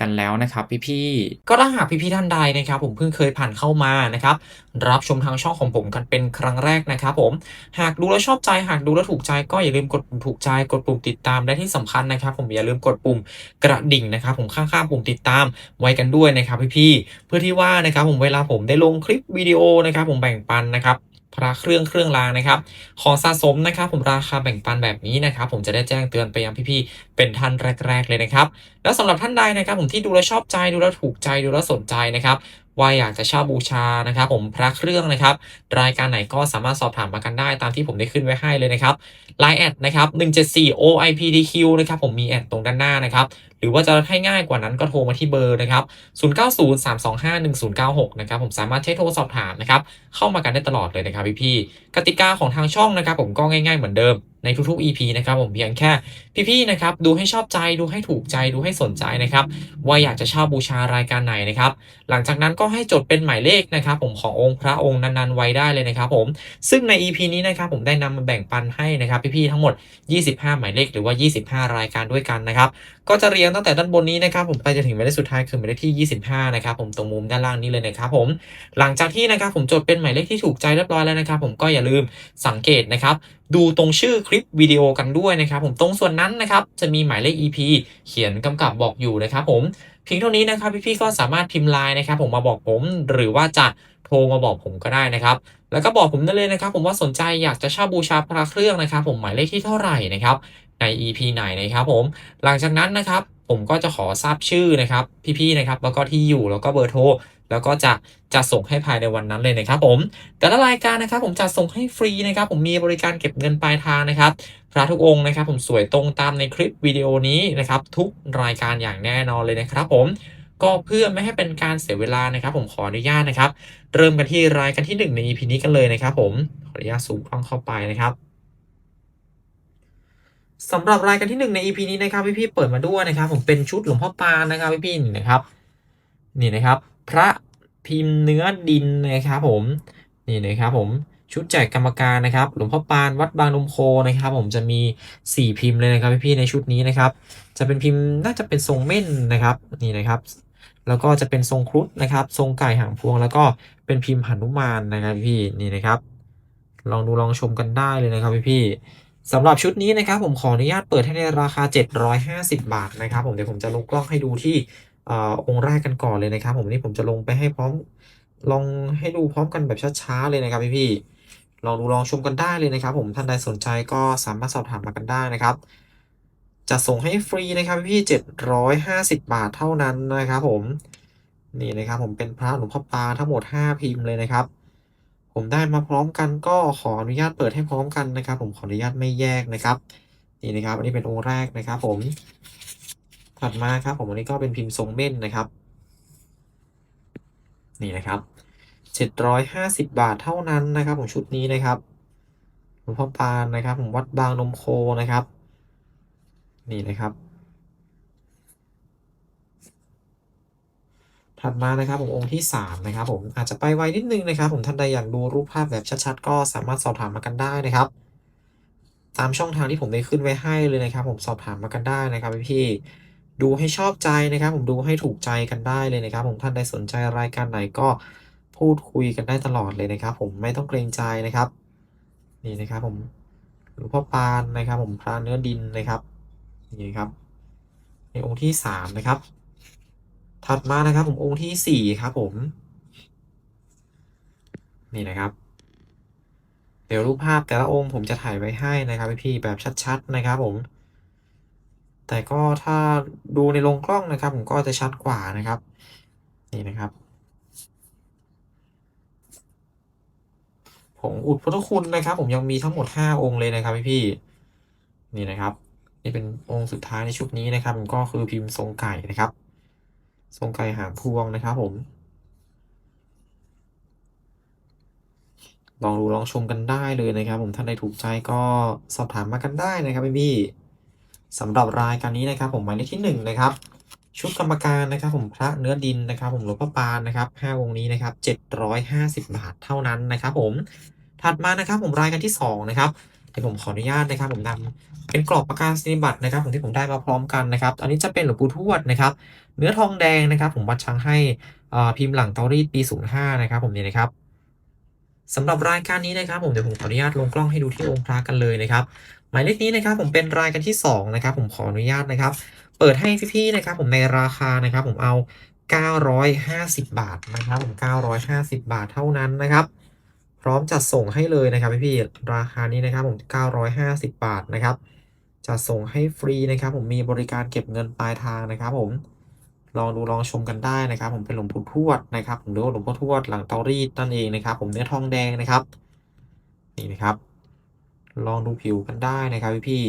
กันแล้วนะครับพี่ๆก็ถ้าหากพี่ๆท่านใดนะครับ ผมเพิ่งเคยผ่านเข้ามานะครับ รับชมทางช่องของผมกันเป็นครั้งแรกนะครับ ผมหากดูแล้วชอบใจหากดูแล้วถูกใจ ก็อย่าลืมกดปุ่มถูกใจกดปุ่มติดตามและที่สำคัญนะครับ ผมอย่าลืมกดปุ่มกระดิ่งนะครับ ผมข้างๆปุ่มติดตามไว้กันด้วยนะครับพี่ๆเพื่อที่ว่านะครับ ผมเวลาผมได้ลงคลิปวิดีโอนะครับ ผมแบ่งปันนะครับพระเครื่องเครื่องรางนะครับ ของสะสมนะครับ ผมราคาแบ่งปันแบบนี้นะครับ ผมจะได้แจ้งเตือนไปยังพี่ๆเป็นท่านแรก ๆ เลยนะครับ แล้วสำหรับท่านใดนะครับผมที่ดูแลชอบใจดูแลถูกใจดูแลสนใจนะครับว่าอยากจะเช่าบูชานะครับผมพระเครื่องนะครับ รายการไหนก็สามารถสอบถามมากันได้ตามที่ผมได้ขึ้นไว้ให้เลยนะครับ Line แอดนะครับ174 OIPDQ นะครับผมมีแอดตรงด้านหน้านะครับหรือว่าจะให้ง่ายกว่านั้นก็โทรมาที่เบอร์นะครับ 0903251096 นะครับผมสามารถใช้โทรสอบถามนะครับเข้ามากันได้ตลอดเลยนะครับพี่ๆกติกาของทางช่องนะครับผมก็ง่าย ๆเหมือนเดิมในทุกๆ EP นะครับผมเพียงแค่พี่ๆนะครับดูให้ชอบใจดูให้ถูกใจดูให้สนใจนะครับว่าอยากจะเช่าบูชารายการไหนนะครับหลังจากนั้นก็ให้จดเป็นหมายเลขนะครับผมขององค์พระองค์นั้นๆไว้ได้เลยนะครับผมซึ่งใน EP นี้นะครับผมได้นำมาแบ่งปันให้นะครับพี่ๆทั้งหมด 25 หมายเลขหรือว่า 25 รายการด้วยกันนะครับ ก็จะเรียงตั้งแต่ด้านบนนี้นะครับผมไปจนถึงหมายเลขสุดท้ายคือหมายเลขที่ 25 นะครับผมตรงมุมด้านล่างนี้เลยนะครับผมหลังจากที่นะครับผมจดเป็นหมายเลขที่ถูกใจเรียบร้อยแล้วนะครับผมก็อย่าลืมสังเกตนะครับดูตรงชื่อคลิปวิดีโอกันด้วยนะครับผมตรงส่วนนั้นนะครับจะมีหมายเลข EP เขียนกำกับบอกอยู่นะครับผมเพียงเท่านี้นะครับพี่ๆก็สามารถพิมพ์ไลน์นะครับผมมาบอกผมหรือว่าจะโทรมาบอกผมก็ได้นะครับ แล้วก็บอกผมได้เลยนะครับ ผมว่าสนใจอยากจะเช่าบูชาพระเครื่องนะครับ ผมหมายเลขที่เท่าไหร่นะครับ ใน EP ไหนนะครับผม หลังจากนั้นนะครับผมก็จะขอทราบชื่อนะครับ พี่ๆนะครับ แล้วก็ที่อยู่แล้วก็เบอร์โทรแล้วก็จะจะส่งให้ภายในวันนั้นเลยนะครับผม แต่ละรายการนะครับผมจะส่งให้ฟรีนะครับ ผมมีบริการเก็บเงินปลายทางนะครับ พระทุกองค์นะครับ ผมสวยตรงตามในคลิปวิดีโอนี้นะครับ ทุกรายการอย่างแน่นอนเลยนะครับผมก็เพื่อไม่ให้เป็นการเสียเวลานะครับ ผมขออนุญาตนะครับ เริ่มกันที่รายการที่ 1 ใน EP นี้กันเลยนะครับ ผมขออนุญาตซูมกล้องเข้าไปนะครับ สำหรับรายการที่ 1 ใน EP นี้นะครับพี่ๆเปิดมาด้วยนะครับ ผมเป็นชุดหลวงพ่อปานนะครับพี่ๆนี่นะครับ นี่นะครับ พระพิมพ์เนื้อดินนะครับผมนี่นะครับผมชุดแจกกรรมการนะครับ หลวงพ่อปานวัดบางนมโคนะครับ ผมจะมี 4 พิมพ์เลยนะครับพี่ๆในชุดนี้นะครับ จะเป็นพิมพ์น่าจะเป็นทรงเม่นนะครับนี่นะครับ แล้วก็จะเป็นทรงครุฑนะครับ ทรงไก่หางพวง แล้วก็เป็นพิมพ์หนุมานนะครับพี่นี่นะครับ ลองดูลองชมกันได้เลยนะครับพี่ๆ สำหรับชุดนี้นะครับผมขออนุญาตเปิดให้ในราคา 750 บาทนะครับผมเดี๋ยวผมจะลงกล้องให้ดูที่อ่าองค์แรกกันก่อนเลยนะครับ ผมนี่ผมจะลงไปให้พร้อมลองให้ดูพร้อมกันแบบช้าๆเลยนะครับพี่ๆลองดูลองชมกันได้เลยนะครับ ผมท่านใดสนใจก็สามารถสอบถามมากันได้นะครับจะส่งให้ฟรีนะครับพี่เจ็ดร้อยห้าสิบบาทเท่านั้นนะครับ ผมนี่นะครับผมเป็นพระหลวงพ่อปาทั้งหมดห้าพิมพ์เลยนะครับ ผมได้มาพร้อมกันก็ขออนุญาตเปิดให้พร้อมกันนะครับ ผมขออนุญาตไม่แยกนะครับนี่นะครับ อันนี้เป็นองค์แรกนะครับ ผมถัดมาครับ ผมอันนี้ก็เป็นพิมพ์ทรงเม่นนะครับ นี่นะครับเจ็ดร้อยห้าสิบบาทเท่านั้นนะครับผมชุดนี้นะครับหลวงพ่อปานนะครับ ผมวัดบางนมโคนะครับ นี่นะครับ ถัดมานะครับผมองค์ที่สามนะครับผมอาจจะไปไวนิดนึงนะครับ ผมท่านใดอยากดูรูปภาพแบบชัดๆ ก็สามารถสอบถามมากันได้นะครับ ตามช่องทางที่ผมได้ขึ้นไว้ให้เลยนะครับ ผมสอบถามมากันได้นะครับพี่ดูให้ชอบใจนะครับ ผมดูให้ถูกใจกันได้เลยนะครับ ผมท่านใดสนใจรายการไหนก็พูดคุยกันได้ตลอดเลยนะครับ ผมไม่ต้องเกรงใจนะครับ นี่นะครับ ผมหลวงพ่อปานนะครับ ผมพระเนื้อดินนะครับ นี่ครับ ในองค์ที่สามนะครับ ถัดมานะครับ ผมองค์ที่สี่ครับผม นี่นะครับ เดี๋ยวรูปภาพแต่ละองค์ผมจะถ่ายไว้ให้นะครับพี่แบบชัด ๆ นะครับผม แต่ก็ถ้าดูในโรงกล้องนะครับ ผมก็จะชัดกว่านะครับ นี่นะครับผงอุดพุทธคุณนะครับ ผมยังมีทั้งหมดห้าองค์เลยนะครับพี่ๆนี่นะครับ นี่เป็นองค์สุดท้ายในชุดนี้นะครับ ผมก็คือพิมพ์ทรงไก่นะครับ ทรงไก่หางพวงนะครับผม ลองดูลองชมกันได้เลยนะครับผมท่านใดถูกใจก็สอบถามมากันได้นะครับพี่ๆสำหรับรายการนี้นะครับ ผมหมายเลขที่หนึ่งนะครับ ชุดกรรมการนะครับ ผมพระเนื้อดินนะครับ ผมหลวงพ่อปานนะครับ5องนี้นะครับ 750 บาทเท่านั้นนะครับ ผมถัดมานะครับผมรายการที่2นะครับเดี๋ยวผมขออนุญาตนะครับ ผมนำเป็นกรอบประกาศนียบัตรนะครับ ผมที่ผมได้มาพร้อมกันนะครับ อันนี้จะเป็นหลวงปู่ทวดนะครับ เนื้อทองแดงนะครับ ผมวัดช้างให้พิมพ์หลังเตารีดปี 05 นะครับ ผมนี่นะครับสำหรับรายการนี้นะครับ ผมเดี๋ยวผมขออนุญาตลงกล้องให้ดูที่องค์พระกันเลยนะครับ หมายเลขนี้นะครับ ผมเป็นรายการที่2นะครับ ผมขออนุญาตนะครับ เปิดให้พี่ๆนะครับ ผมในราคานะครับ ผมเอา 950 บาทนะครับผม 950 บาทเท่านั้นนะครับ พร้อมจัดส่งให้เลยนะครับพี่ๆราคานี้นะครับ ผม 950 บาทนะครับจะส่งให้ฟรีนะครับ ผมมีบริการเก็บเงินปลายทางนะครับ ผม ลองดูลองชมกันได้นะครับ ผมเป็นหลวงปู่ทวดนะครับผมหรือว่าหลวงพ่อทวดหลังเตารีดนั่นเองนะครับ ผมเนื้อทองแดงนะครับ นี่นะครับ ลองดูผิวกันได้นะครับพี่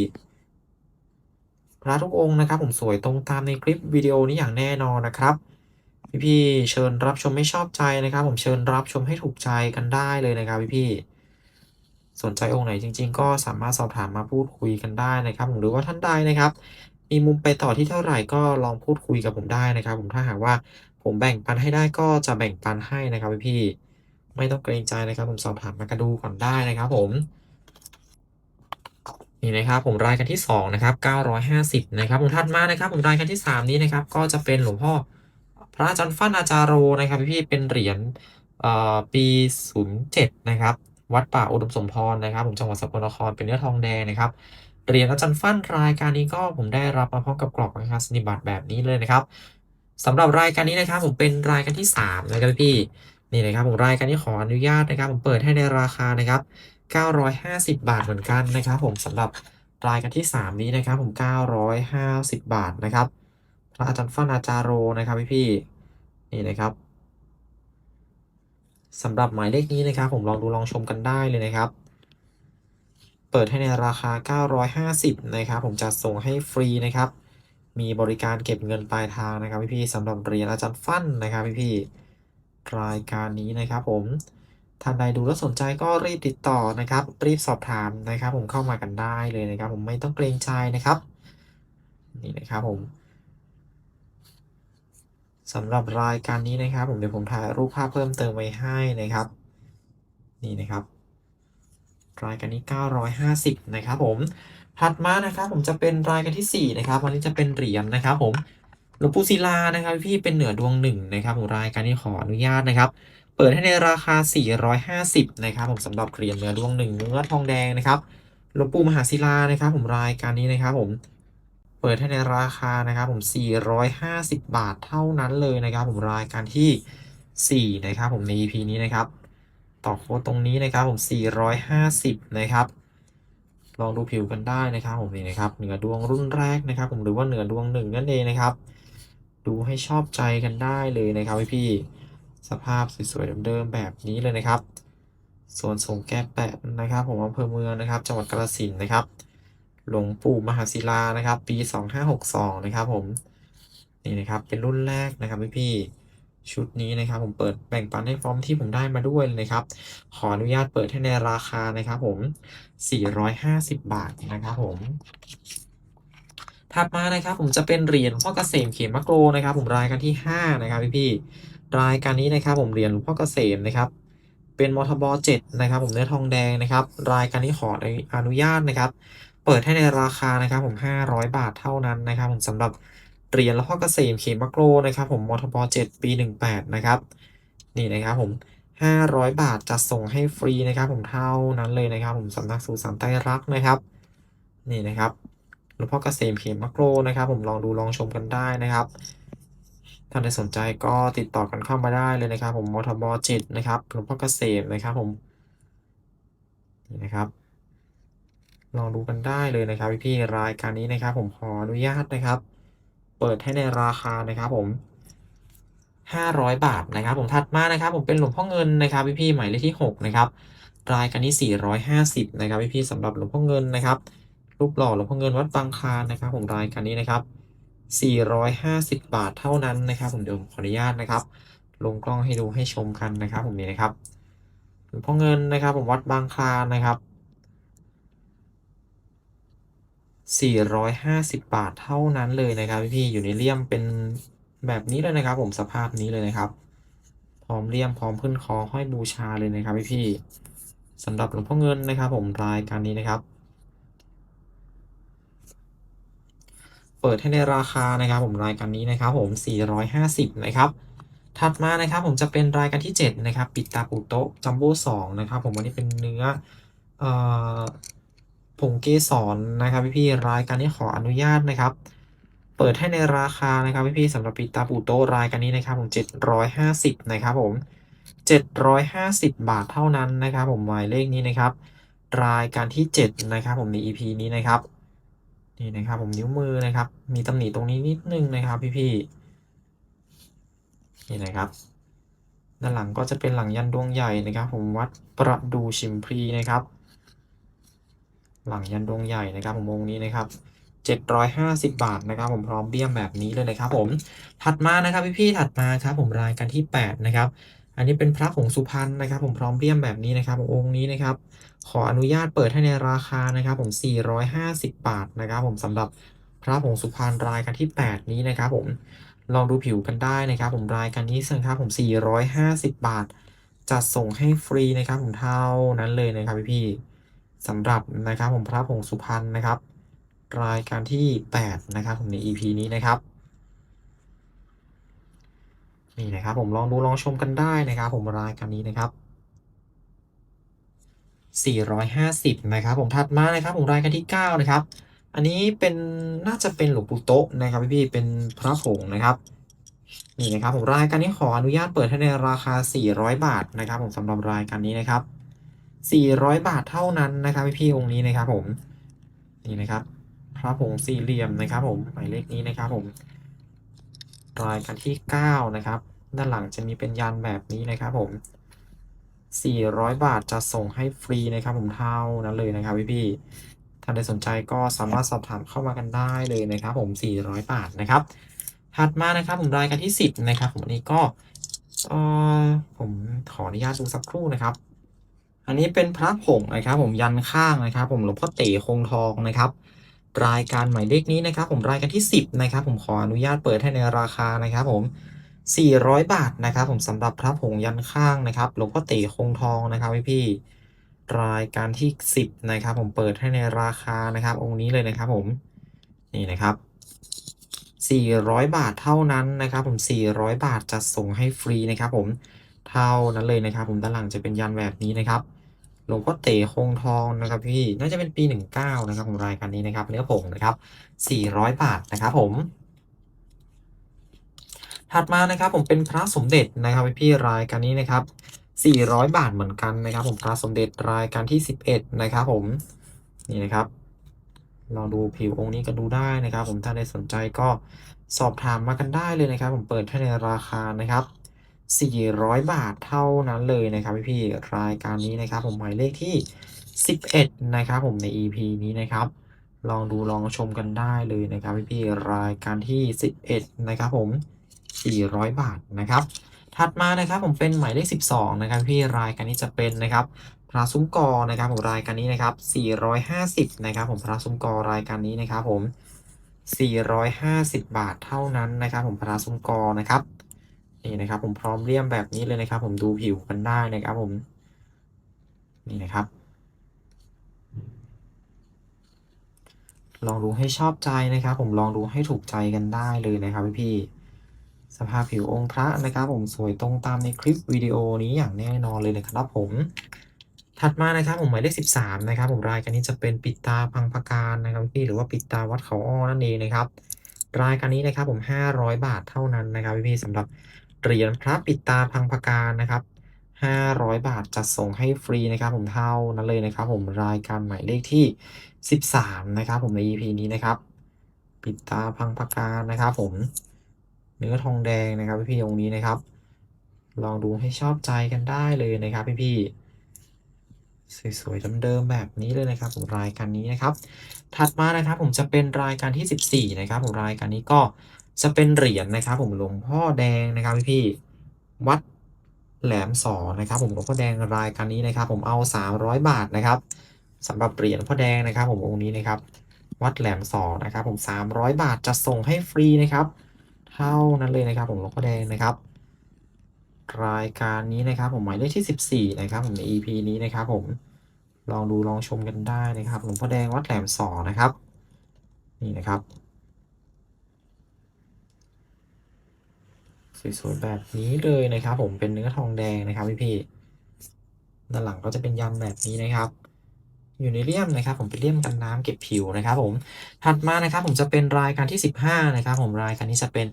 ๆพระทุกองค์นะครับ ผมสวยตรงตามในคลิปวิดีโอนี้อย่างแน่นอนนะครับพี่ๆเชิญรับชมไม่ชอบใจนะครับ ผมเชิญรับชมให้ถูกใจกันได้เลยนะครับพี่ๆสนใจองค์ไหนจริง ๆ ก็สามารถสอบถามมาพูดคุยกันได้นะครับผมหรือว่าท่านใดนะครับ มีมุมไปต่อที่เท่าไหร่ก็ลองพูดคุยกับผมได้นะครับ ผมถ้าหากว่าผมแบ่งปันให้ได้ก็จะแบ่งปันให้นะครับพี่ไม่ต้องเกรงใจนะครับ ผมสอบถามมากระดูก่อนได้นะครับผมนี่นะครับผมรายการที่2นะครับ950นะครับผมถัดมานะครับผมรายการที่ 3 นี้นะครับก็จะเป็นหลวงพ่อพระอาจารย์ฟั่นอาจารโรนะครับพี่เป็นเหรียญปี07นะครับวัดป่าอุดมสมพรนะครับ ผมจังหวัดสกลนครเป็นเนื้อทองแดงนะครับ เหรียญอาจารย์ฟั่นรายการนี้ก็ผมได้รับมาพร้อมกับกรอบประกาศนียบัตรแบบนี้เลยนะครับสำหรับรายการนี้นะครับผมเป็นรายการที่ 3 นะครับพี่นี่นะครับผมรายการนี้ขออนุญาตนะครับผมเปิดให้ในราคานะครับ 950 บาทเหมือนกันนะครับผมสำหรับรายการที่ 3 นี้นะครับผม 950 บาทนะครับพระอาจารย์ฟั่นอาจารโรนะครับพี่ๆนี่นะครับสำหรับหมายเลขนี้นะครับผมลองดูลองชมกันได้เลยนะครับ เปิดให้ในราคา 950 นะครับ ผมจัดส่งให้ฟรีนะครับ มีบริการเก็บเงินปลายทางนะครับพี่ๆสำหรับเรียญอาจารย์ฟั่นนะครับพี่ๆรายการนี้นะครับผมท่านใดดูแล้วสนใจก็รีบติดต่อนะครับ รีบสอบถามนะครับ ผมเข้ามากันได้เลยนะครับ ผมไม่ต้องเกรงใจนะครับ นี่นะครับผมสำหรับรายการนี้นะครับ ผมเดี๋ยวผมถ่ายรูปภาพเพิ่มเติมไว้ให้นะครับ นี่นะครับ รายการนี้ 950 นะครับผมถัดมานะครับผมจะเป็นรายการที่ 4 นะครับวันนี้จะเป็นเหรียญนะครับผมหลวงปู่ศิลานะครับพี่เป็นเหนือดวงหนึ่งนะครับผมรายการนี้ขออนุญาตนะครับ เปิดให้ในราคา 450 นะครับผมสำหรับเหรียญเหนือดวงหนึ่งเนื้อทองแดงนะครับหลวงปู่มหาศิลานะครับ ผมรายการนี้นะครับผมเปิดให้ในราคานะครับผม 450 บาทเท่านั้นเลยนะครับ ผมรายการที่ 4 นะครับผมใน EP นี้นะครับ ต่อโค้ดตรงนี้นะครับผม 450 นะครับ ลองดูผิวกันได้นะครับผมนี่นะครับ เหนือดวงรุ่นแรกนะครับ ผมหรือว่าเหนือดวงหนึ่งนั่นเองนะครับ ดูให้ชอบใจกันได้เลยนะครับพี่ๆสภาพสวยๆเดิมๆแบบนี้เลยนะครับส่วนสงแก้แปะนะครับ ผมอำเภอเมืองนะครับ จังหวัดกาฬสินนะครับ หลวงปู่มหาศิลานะครับ ปี 2562 นะครับ ผมนี่นะครับเป็นรุ่นแรกนะครับพี่ๆ ชุดนี้นะครับ ผมเปิดแบ่งปันให้ฟอร์มที่ผมได้มาด้วยเลยนะครับ ขออนุญาตเปิดให้ในราคานะครับผม 450 บาทนะครับผมถัดมานะครับผมจะเป็นเหรียญพ่อเกษมเขมโกรนะครับ ผมรายการที่ 5 นะครับพี่ๆรายการนี้นะครับ ผมเหรียญพ่อเกษมนะครับเป็นมทบ7นะครับ ผมเนื้อทองแดงนะครับ รายการนี้ขออนุญาตนะครับ เปิดให้ในราคานะครับ ผม 500 บาทเท่านั้นนะครับ ผมสำหรับ เหรียญหลวงพ่อเกษมเขมโกรนะครับผมมทบ7ปี 18 นะครับ นี่นะครับผม 500 บาทจะส่งให้ฟรีนะครับผมเท่านั้นเลยนะครับ ผมสำนักสู่สันไตรรักนะครับ นี่นะครับหลวงพ่อเกษมเขมโกรนะครับ ผมลองดูลองชมกันได้นะครับท่านใดสนใจก็ติดต่อกันเข้ามาได้เลยนะครับ ผมมทบ7นะครับหลวงพ่อเกษมนะครับผมนี่นะครับลองดูกันได้เลยนะครับพี่ๆรายการนี้นะครับ ผมขออนุญาตนะครับ เปิดให้ในราคานะครับผม 500 บาทนะครับ ผมถัดมานะครับ ผมเป็นหลวงพ่อเงินนะครับพี่ๆหมายเลขที่ 6 นะครับรายการนี้450 นะครับพี่ๆสำหรับหลวงพ่อเงินนะครับรูปหล่อหลวงพ่อเงินวัดบางคลานนะครับ ผมรายการนี้นะครับ 450 บาทเท่านั้นนะครับ ผมเดี๋ยวผมขออนุญาตนะครับ ลงกล้องให้ดูให้ชมกันนะครับ ผมนี่นะครับหลวงพ่อเงินนะครับ ผมวัดบางคลานนะครับ 450 บาทเท่านั้นเลยนะครับพี่ๆอยู่ในเลี่ยมเป็นแบบนี้เลยนะครับ ผมสภาพนี้เลยนะครับ พร้อมเลี่ยมพร้อมขึ้นคอห้อยบูชาเลยนะครับพี่ๆสำหรับหลวงพ่อเงินนะครับ ผมรายการนี้นะครับ เปิดให้ในราคานะครับ ผมรายการนี้นะครับ ผม 450 นะครับถัดมานะครับผมจะเป็นรายการที่ 7 นะครับ ปิดตาปูโตะจัมโบ้2นะครับ ผมวันนี้เป็นเนื้อเอ่อ ผงเกสรนะครับพี่ๆรายการนี้ขออนุญาตนะครับ เปิดให้ในราคานะครับพี่ๆสำหรับปิตาปูโตรายการนี้นะครับผม750นะครับผม750บบาทเท่านั้นนะครับ ผมหมายเลขนี้นะครับ รายการที่7นะครับ ผมใน EP นี้นะครับนี่นะครับผมนิ้วมือนะครับ มีตำหนิตรงนี้นิดนึงนะครับพี่ๆนี่นะครับด้านหลังก็จะเป็นหลังยันดวงใหญ่นะครับ ผมวัดประดูชิมพรีนะครับ หลังยันดวงใหญ่นะครับผมองค์นี้นะครับ750 บาทนะครับผมพร้อมเบี้ยแบบนี้เลยนะครับผมถัดมานะครับพี่ๆถัดมาครับผมรายการที่ 8 นะครับ อันนี้เป็นพระผงสุพรรณนะครับ ผมพร้อมเบี้ยแบบนี้นะครับองค์นี้นะครับ ขออนุญาตเปิดให้ในราคานะครับ ผม 450 บาทนะครับ ผมสำหรับพระผงสุพรรณรายการที่ 8 นี้นะครับ ผมลองดูผิวกันได้นะครับ ผมรายการนี้นะครับผม 450 บาท จัดส่งให้ฟรีนะครับ ผมเท่านั้นเลยนะครับพี่ๆ สำหรับนะครับผมพระผงสุพรรณนะครับ รายการที่ 8 นะครับผมใน EP นี้นะครับนี่นะครับผมลองดูลองชมกันได้นะครับผมรายการนี้นะครับ 450 นะครับผมถัดมานะครับผมรายการที่ 9 นะครับ อันนี้เป็นน่าจะเป็นหลวงปู่โต๊ะนะครับพี่ๆเป็นพระผงนะครับนี่นะครับผมรายการนี้ขออนุญาตเปิดให้ในราคา 400 บาทนะครับผมสำหรับรายการนี้นะครับ 400 บาทเท่านั้นนะครับพี่ๆองค์นี้นะครับผมนี่นะครับ พระผงสี่เหลี่ยมนะครับ ผมหมายเลขนี้นะครับผมรายการที่ 9 นะครับ ด้านหลังจะมีเป็นยันแบบนี้นะครับผม 400 บาทจะส่งให้ฟรีนะครับ ผมเท่านั้นเลยนะครับพี่ๆท่านใดสนใจก็สามารถสอบถามเข้ามากันได้เลยนะครับ ผม 400 บาทนะครับ ถัดมานะครับผมรายการที่ 10 นะครับ ผมอันนี้ก็เออผมขออนุญาตดูสักครู่นะครับ อันนี้เป็นพระผงนะครับ ผมยันข้างนะครับ ผมหลวงพ่อเต๋คงทองนะครับ รายการหมายเลขนี้นะครับ ผมรายการที่ 10นะครับ ผมขออนุญาตเปิดให้ในราคานะครับ ผม 400 บาทนะครับ ผมสำหรับพระผงยันข้างนะครับหลวงพ่อเต๋คงทองนะครับพี่พี่รายการที่ 10นะครับ ผมเปิดให้ในราคานะครับ องค์นี้เลยนะครับ ผมนี่นะครับ400 บาทเท่านั้นนะครับ ผม 400 บาทจัดส่งให้ฟรีนะครับ ผมเท่านั้นเลยนะครับ ผมด้านหลังจะเป็นยันแบบนี้นะครับ หลวงพ่อเต๋คงทองนะครับพี่น่าจะเป็นปี19นะครับของรายการนี้นะครับ เนื้อผงนะครับ400บาทนะครับผม ถัดมานะครับผมเป็นพระสมเด็จนะครับพี่รายการนี้นะครับ400บาทเหมือนกันนะครับ ผมพระสมเด็จรายการที่11นะครับผมนี่นะครับลองดูผิวองค์นี้กันดูได้นะครับ ผมถ้าได้สนใจก็สอบถามมากันได้เลยนะครับ ผมเปิดให้ในราคานะครับ 400 บาทเท่านั้นเลยนะครับพี่ๆรายการนี้นะครับ ผมหมายเลขที่ 11 นะครับผมใน EP นี้นะครับ ลองดูลองชมกันได้เลยนะครับพี่ๆรายการที่ 11 นะครับผม 400 บาทนะครับ ถัดมานะครับผมเป็นหมายเลข 12 นะครับพี่รายการนี้จะเป็นนะครับพระซุ้มกอนะครับผมรายการนี้นะครับ 450 นะครับผมพระซุ้มกอรายการนี้นะครับผม 450 บาทเท่านั้นนะครับ ผมพระซุ้มกอนะครับ นี่นะครับ ผมพร้อมเลี่ยมแบบนี้เลยนะครับ ผมดูผิวกันได้นะครับ ผม นี่นะครับ ลองดูให้ชอบใจนะครับ ผมลองดูให้ถูกใจกันได้เลยนะครับพี่ๆสภาพผิวองค์พระนะครับ ผมสวยตรงตามในคลิปวิดีโอนี้อย่างแน่นอนเลยนะครับผม ถัดมานะครับผมหมายเลข13นะครับ ผมรายการนี้จะเป็นปิดตาพังพการนะครับพี่หรือว่าปิดตาวัดเขาอ้อนั่นเองนะครับรายการนี้นะครับผม 500 บาทเท่านั้นนะครับพี่สำหรับ เหรียญพระปิดตาพังพการนะครับ 500 บาทจัดส่งให้ฟรีนะครับ ผมเท่านั้นเลยนะครับ ผมรายการหมายเลขที่ 13 นะครับ ผมใน EP นี้นะครับ ปิดตาพังพการนะครับ ผมเนื้อทองแดงนะครับพี่ๆองค์นี้นะครับ ลองดูให้ชอบใจกันได้เลยนะครับ พี่ๆสวยๆเดิมๆแบบนี้เลยนะครับผมรายการนี้นะครับ ถัดมานะครับผมจะเป็นรายการที่ 14 นะครับผมรายการนี้ก็ จะเป็นเหรียญนะครับ ผมหลวงพ่อแดงนะครับพี่วัดแหลมสอนะครับ ผมหลวงพ่อแดงรายการนี้นะครับ ผมเอา 300 บาทนะครับสำหรับเหรียญพ่อแดงนะครับ ผมองค์นี้นะครับ วัดแหลมสอนะครับ ผม 300 บาทจะส่งให้ฟรีนะครับ เท่านั้นเลยนะครับ ผมหลวงพ่อแดงนะครับ รายการนี้นะครับ ผมหมายเลขที่ 14 นะครับ ผมใน EP นี้นะครับ ผมลองดูลองชมกันได้นะครับ หลวงพ่อแดงวัดแหลมสอนะครับ นี่นะครับ สวยๆแบบนี้เลยนะครับ ผมเป็นเนื้อทองแดงนะครับพี่พี่ด้านหลังก็จะเป็นยำแบบนี้นะครับอยู่ในเลี่ยมนะครับ ผมเป็นเลี่ยมกันน้ำเก็บผิวนะครับ ผมถัดมานะครับ ผมจะเป็นรายการที่ 15 นะครับ ผมรายการนี้จะเป็น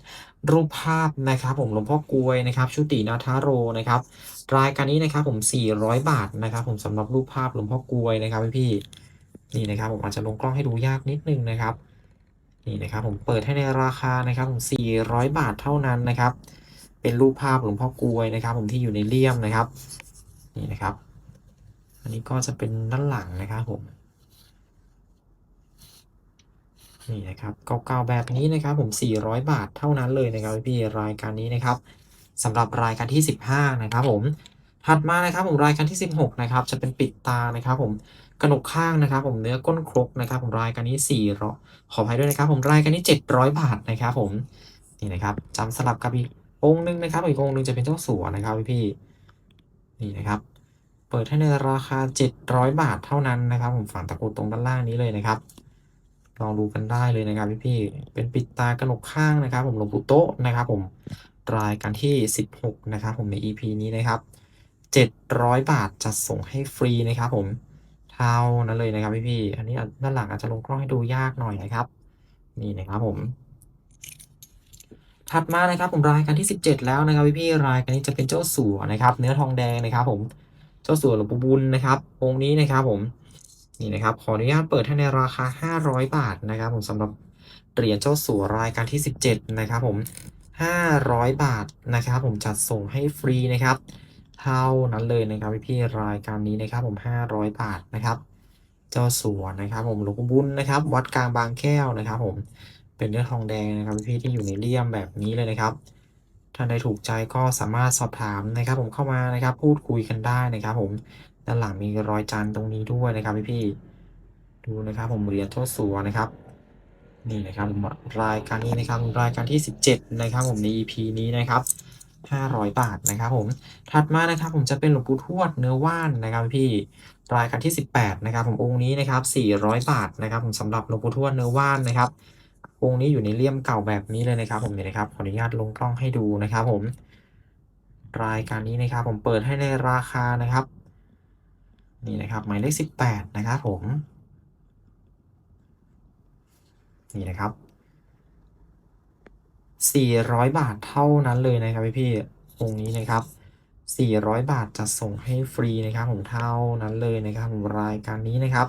รูปภาพนะครับ ผมหลวงพ่อกวยนะครับ ชุตินาทาโรนะครับ รายการนี้นะครับ ผม 400 บาทนะครับ ผมสำหรับรูปภาพหลวงพ่อกวยนะครับพี่พี่นี่นะครับ ผมอาจจะลงกล้องให้ดูยากนิดนึงนะครับ นี่นะครับผมเปิดให้ในราคานะครับผม400 บาทเท่านั้นนะครับ เป็นรูปภาพหลวงพ่อกลวยนะครับ ผมที่อยู่ในเลี่ยมนะครับ นี่นะครับ อันนี้ก็จะเป็นด้านหลังนะครับผมนี่นะครับเก่าๆแบบนี้นะครับ ผม 400 บาทเท่านั้นเลยนะครับพี่รายการนี้นะครับสำหรับรายการที่ 15 นะครับผม ถัดมานะครับผมรายการที่ 16นะครับจะเป็นปิดตานะครับผมกระหนกข้างนะครับ ผมเนื้อก้นครกนะครับ ผมรายการนี้4ขออภัยด้วยนะครับ ผมรายการนี้ 700 บาทนะครับ ผมนี่นะครับจำสลับกับอีกองค์หนึงนะครับอีกองค์หนึงจะเป็นเจ้าสัวนะครับพี่ๆนี่นะครับ เปิดให้ในราคา 700 บาทเท่านั้นนะครับ ผมฝั่งตะกรุดตรงด้านล่างนี้เลยนะครับลองดูกันได้เลยนะครับพี่ๆเป็นปิดตากระหนกข้างนะครับ ผมลงปูโต๊ะนะครับ ผมรายการที่ 16 นะครับ ผมใน EP นี้นะครับ 700 บาทจะส่งให้ฟรีนะครับผม เท่านั้นเลยนะครับพี่ๆอันนี้ด้านหลังอาจจะลงกล้องให้ดูยากหน่อยนะครับ นี่นะครับผม ถัดมานะครับผมรายการที่ 17 แล้วนะครับพี่ๆรายการนี้จะเป็นเจ้าสัวนะครับ เนื้อทองแดงนะครับ ผม เจ้าสัวหลวงปู่บุญนะครับ องค์นี้นะครับผม นี่นะครับ ขออนุญาตเปิดให้ในราคา 500 บาทนะครับ ผมสำหรับเหรียญเจ้าสัวรายการที่ 17 นะครับ ผม 500 บาทนะครับ ผมจัดส่งให้ฟรีนะครับ เท่านั้นเลยนะครับพี่ๆรายการนี้นะครับผม 500 บาทนะครับ เจ้าสัวนะครับ ผมหลวงปู่บุญนะครับ วัดกลางบางแก้วนะครับ ผมเป็นเนื้อทองแดงนะครับพี่ๆที่อยู่ในเลี่ยมแบบนี้เลยนะครับท่านใดถูกใจก็สามารถสอบถามนะครับ ผมเข้ามานะครับ พูดคุยกันได้นะครับ ผมด้านหลังมีรอยจานตรงนี้ด้วยนะครับพี่ๆดูนะครับ ผมเหรียญเจ้าสัวนะครับ นี่นะครับผมรายการนี้นะครับรายการที่ 17 นะครับ ผมใน EP นี้นะครับ 500 บาทนะครับผม ถัดมานะครับผมจะเป็นหลวงปู่ทวดเนื้อว่านนะครับพี่ รายการที่ 18 นะครับผมองค์นี้นะครับ 400 บาทนะครับผมสำหรับหลวงปู่ทวดเนื้อว่านนะครับ องค์นี้อยู่ในเลี่ยมเก่าแบบนี้เลยนะครับผมเนี่ยนะครับ ขออนุญาตลงกล้องให้ดูนะครับผม รายการนี้นะครับผมเปิดให้ในราคานะครับ นี่นะครับหมายเลข 18 นะครับผม นี่นะครับ 400 บาทเท่านั้นเลยนะครับพี่ๆองค์นี้นะครับ 400 บาทจะส่งให้ฟรีนะครับผมเท่านั้นเลยนะครับผมรายการนี้นะครับ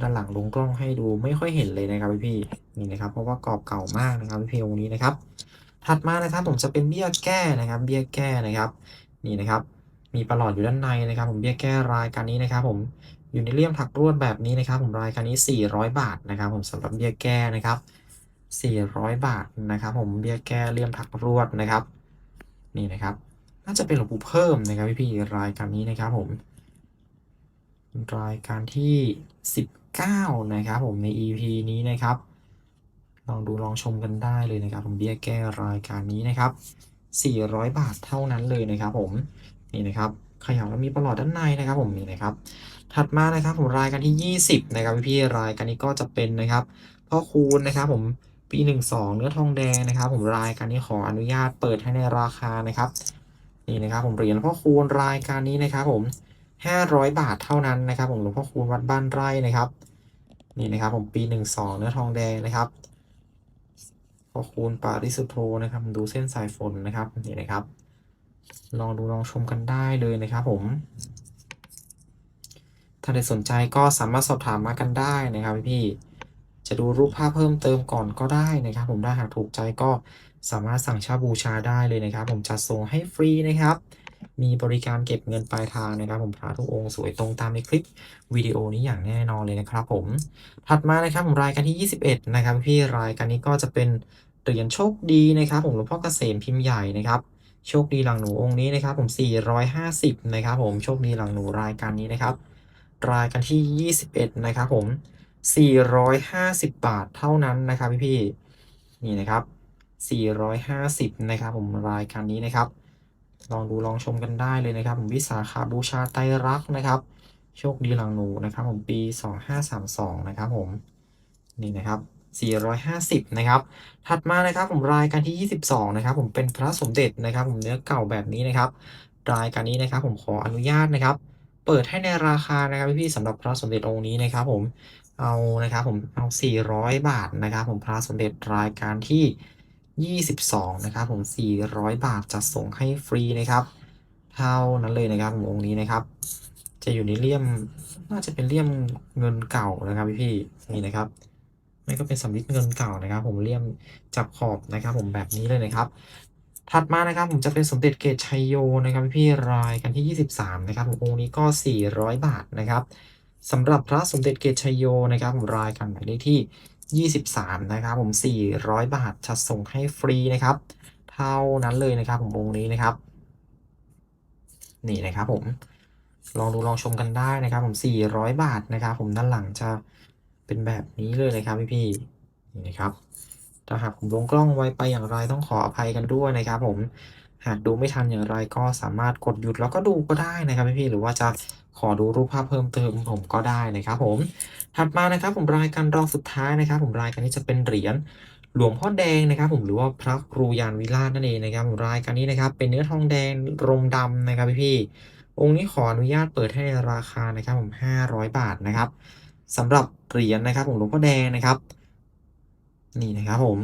ด้านหลังลงกล้องให้ดูไม่ค่อยเห็นเลยนะครับพี่ๆนี่นะครับ เพราะว่ากรอบเก่ามากนะครับพี่ๆองค์นี้นะครับ ถัดมานะครับผมจะเป็นเบี้ยแก้นะครับ เบี้ยแก้นะครับ นี่นะครับ มีประหลอดอยู่ด้านในนะครับ ผมเบี้ยแก้รายการนี้นะครับ ผมอยู่ในเลี่ยมถักรวดแบบนี้นะครับ ผมรายการนี้ 400 บาทนะครับ ผมสำหรับเบี้ยแก้นะครับ 400 บาทนะครับ ผมเบี้ยแก้เลี่ยมถักรวดนะครับ นี่นะครับ น่าจะเป็นหลวงปู่เพิ่มนะครับพี่ๆรายการนี้นะครับผม รายการที่ 19 นะครับผมใน EP นี้นะครับ ลองดูลองชมกันได้เลยนะครับ ผมเบี้ยแก้รายการนี้นะครับ 400 บาทเท่านั้นเลยนะครับ ผมนี่นะครับขยับแล้วมีประหลอดด้านในนะครับผมนี่นะครับ ถัดมานะครับผมรายการที่ 20 นะครับพี่ๆรายการนี้ก็จะเป็นนะครับพ่อคูณนะครับผม ปี12เนื้อทองแดงนะครับ ผมรายการนี้ขออนุญาตเปิดให้ในราคานะครับนี่นะครับผมเหรียญพ่อคูณรายการนี้นะครับ ผม500บาทเท่านั้นนะครับ ผมหลวงพ่อคูณวัดบ้านไร่นะครับ นี่นะครับ ผมปี12เนื้อทองแดงนะครับพ่อคูณปาริสุโธนะครับดูเส้นสายฝนนะครับนี่นะครับ ลองดูลองชมกันได้เลยนะครับ ผมถ้าใครสนใจก็สามารถสอบถามมากันได้นะครับพี่ จะดูรูปภาพเพิ่มเติมก่อนก็ได้นะครับ ผมถ้าหากถูกใจก็สามารถสั่งเช่าบูชาได้เลยนะครับ ผมจะส่งให้ฟรีนะครับ มีบริการเก็บเงินปลายทางนะครับ ผมพระทุกองค์สวยตรงตามในคลิปวิดีโอนี้อย่างแน่นอนเลยนะครับ ผมถัดมานะครับผมรายการที่ 21 นะครับ พี่รายการนี้ก็จะเป็นเหรียญโชคดีนะครับ ผมหลวงพ่อเกษมพิมพ์ใหญ่นะครับโชคดีหลังหนูองค์นี้นะครับ ผม 450 นะครับ ผมโชคดีหลังหนูรายการนี้นะครับ รายการที่ 21 นะครับ ผม 450 บาทเท่านั้นนะครับพี่ๆนี่นะครับ 450 นะครับผมรายการนี้นะครับ ลองดูลองชมกันได้เลยนะครับผมวิสาขาบูชาไตรักษ์นะครับ โชคดีหลังหนูนะครับผมปี 2532 นะครับผมนี่นะครับ450 นะครับ ถัดมานะครับผมรายการที่ 22 นะครับ ผมเป็นพระสมเด็จนะครับ ผมเนื้อเก่าแบบนี้นะครับ รายการนี้นะครับ ผมขออนุญาตนะครับ เปิดให้ในราคานะครับพี่ๆสำหรับพระสมเด็จองค์นี้นะครับ ผม เอานะครับผมเอา 400 บาทนะครับผมพระสมเด็จรายการที่ 22 นะครับผม 400 บาทจะส่งให้ฟรีนะครับ เท่านั้นเลยนะครับผมองค์นี้นะครับ จะอยู่ในเลี่ยมน่าจะเป็นเลี่ยมเงินเก่านะครับพี่ๆนี่นะครับไม่ก็เป็นสำริดเงินเก่านะครับ ผมเลี่ยมจับขอบนะครับ ผมแบบนี้เลยนะครับ ถัดมานะครับผมจะเป็นสมเด็จเกตชัยโยนะครับ พี่รายกันที่ 23 นะครับผมองค์นี้ก็ 400 บาทนะครับ สำหรับพระสมเด็จเกตชยโยนะครับผมรายกันหมายเลขที่ 23 นะครับผม 400 บาทจะส่งให้ฟรีนะครับ เท่านั้นเลยนะครับผมองค์นี้นะครับ นี่นะครับผมลองดูลองชมกันได้นะครับ ผม 400 บาทนะครับ ผมด้านหลังจะเป็นแบบนี้เลยนะครับพี่ๆนี่นะครับถ้าหากผมลงกล้องไวไปอย่างไรต้องขออภัยกันด้วยนะครับ ผมหากดูไม่ทันอย่างไรก็สามารถกดหยุดแล้วก็ดูก็ได้นะครับพี่ๆหรือว่าจะ ขอดูรูปภาพเพิ่มเติมผมก็ได้นะครับผม ถัดมานะครับผมรายการรองสุดท้ายนะครับ ผมรายการนี้จะเป็นเหรียญหลวงพ่อแดงนะครับ ผมหรือว่าพระครูยานวิราชนั่นเองนะครับผมรายการนี้นะครับ เป็นเนื้อทองแดงรมดำนะครับพี่ๆองค์นี้ขออนุญาตเปิดให้ในราคานะครับผม500 บาทนะครับสำหรับเหรียญนะครับ ผมหลวงพ่อแดงนะครับ นี่นะครับผม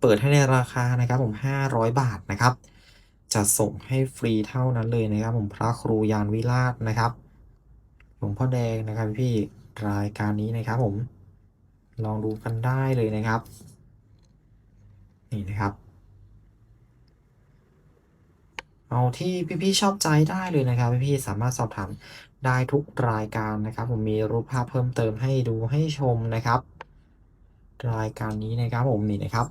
เปิดให้ในราคานะครับ ผม500 บาทนะครับ จะส่งให้ฟรีเท่านั้นเลยนะครับ ผมพระครูยานวิราชนะครับหลวงพ่อแดงนะครับพี่รายการนี้นะครับผมลองดูกันได้เลยนะครับ นี่นะครับ เอาที่พี่ๆชอบใจได้เลยนะครับพี่ๆสามารถสอบถามได้ทุกรายการนะครับ ผมมีรูปภาพเพิ่มเติมให้ดูให้ชมนะครับ รายการนี้นะครับผมนี่นะครับ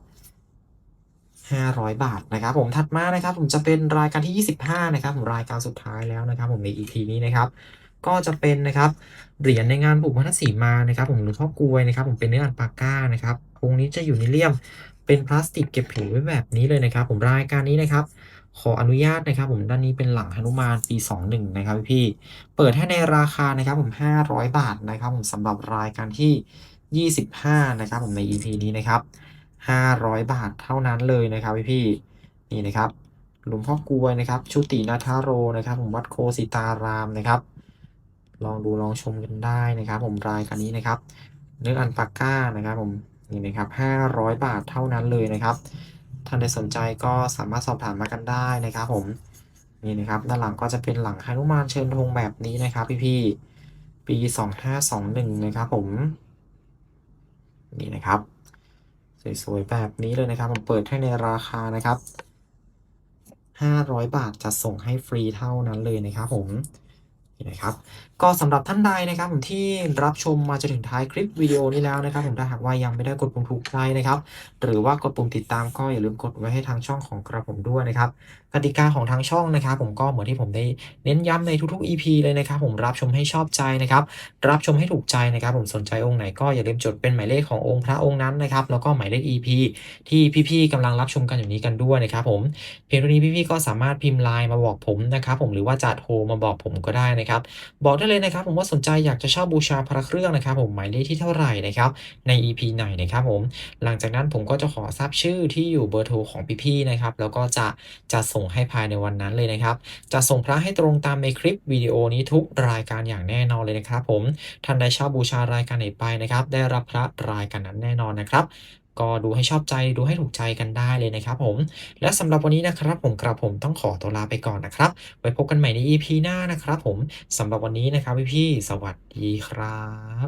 500 บาทนะครับผมถัดมานะครับผมจะเป็นรายการที่ 25นะครับผมรายการสุดท้ายแล้วนะครับผมใน EP นี้นะครับก็จะเป็นนะครับเหรียญในงานบุกพัสีมานะครับ ผมหลวงพ่อกลวยนะครับ ผมเป็นเนื้ออัลปาก้านะครับองค์นี้จะอยู่ในเลี่ยมเป็นพลาสติกเก็บผิวไว้แบบนี้เลยนะครับ ผมรายการนี้นะครับ ขออนุญาตนะครับ ผมด้านนี้เป็นหลังหนุมานปี 21 นะครับพี่เปิดให้ในราคานะครับ ผม 500 บาทนะครับ ผมสำหรับรายการที่ 25 นะครับ ผมใน EP นี้นะครับ 500 บาทเท่านั้นเลยนะครับพี่ๆนี่นะครับหลวงพ่อกวยนะครับ ชุตินาทาโรนะครับ ผมวัดโคสิตารามนะครับ ลองดูลองชมกันได้นะครับ ผมรายการนี้นะครับเนื้ออันปาก้านะครับผมนี่นะครับ500 บาทเท่านั้นเลยนะครับท่านใดสนใจก็สามารถสอบถามมากันได้นะครับ ผมนี่นะครับด้านหลังก็จะเป็นหลังหนุมานเชิญธงแบบนี้นะครับ พี่ๆปี 2521 นะครับผมนี่นะครับ สวยๆแบบนี้เลยนะครับผมเปิดให้ในราคานะครับ500 บาทจะส่งให้ฟรีเท่านั้นเลยนะครับผมนี่นะครับก็สำหรับท่านใดนะครับผมที่รับชมมาจนถึงท้ายคลิปวิดีโอนี้แล้วนะครับผมถ้าหากว่ายังไม่ได้กดปุ่มถูกใจนะครับ หรือว่ากดปุ่มติดตามก็อย่าลืมกดไว้ให้ทางช่องของกระผมด้วยนะครับกติกาของทางช่องนะครับ ผมก็เหมือนที่ผมได้เน้นย้ำในทุกๆ EP เลยนะครับ ผมรับชมให้ชอบใจนะครับ รับชมให้ถูกใจนะครับ ผมสนใจองค์ไหนก็อย่าลืมจดเป็นหมายเลขขององค์พระองค์นั้นนะครับแล้วก็หมายเลข EP ที่พี่ๆกำลังรับชมกันอยู่นี้กันด้วยนะครับ ผมเพียงเท่านี้พี่ๆก็สามารถพิมพ์ไลน์มาบอกผมนะครับ ผมหรือว่าจะโทรมาบอกผมก็ได้นะครับ บอกได้เลยนะครับผมว่าสนใจอยากจะเช่าบูชาพระเครื่องนะครับ ผมหมายเลขที่เท่าไหร่นะครับใน EP ไหนนะครับผมหลังจากนั้นผมก็จะขอทราบชื่อที่อยู่เบอร์โทรของพี่ๆนะครับแล้วก็จะจะส่งให้ภายในวันนั้นเลยนะครับ จะส่งพระให้ตรงตามในคลิปวิดีโอนี้ทุกรายการอย่างแน่นอนเลยนะครับ ผมท่านใดเช่าบูชารายการไหนไปนะครับ ได้รับพระรายการนั้นแน่นอนนะครับ ก็ดูให้ชอบใจดูให้ถูกใจกันได้เลยนะครับผม และสำหรับวันนี้นะครับผมกระผมต้องขอตัวลาไปก่อนนะครับ ไว้พบกันใหม่ใน EP หน้านะครับผมสำหรับวันนี้นะครับพี่ๆสวัสดีครับ